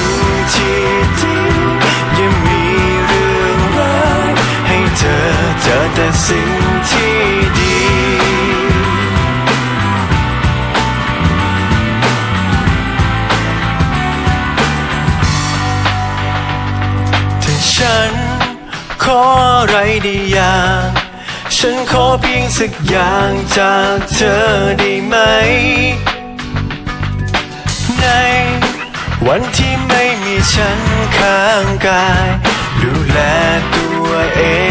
่ สิ่งที่ดีถ้าฉันขออะไรได้อย่างฉันขอเพียงสักอย่างจากเธอได้ไหม ในวันที่ไม่มีฉันข้างกาย ดูแลตัวเอง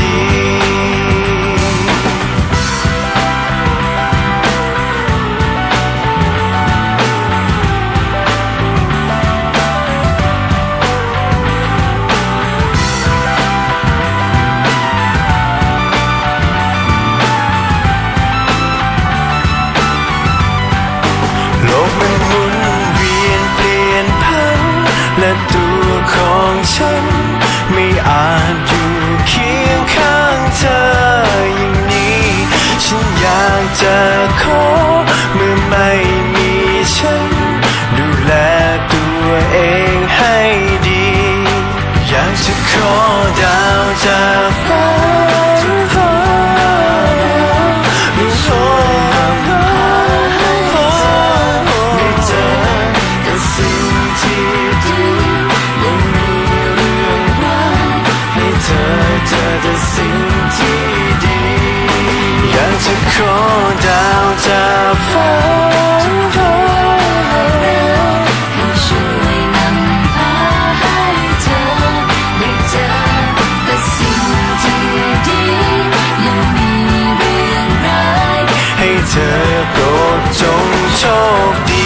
เธอโปรดจงโชคดี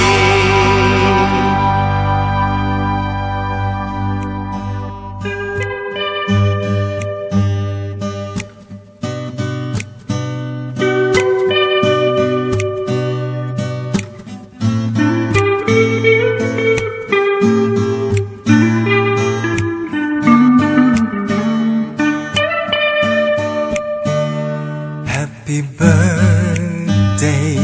Happy birthday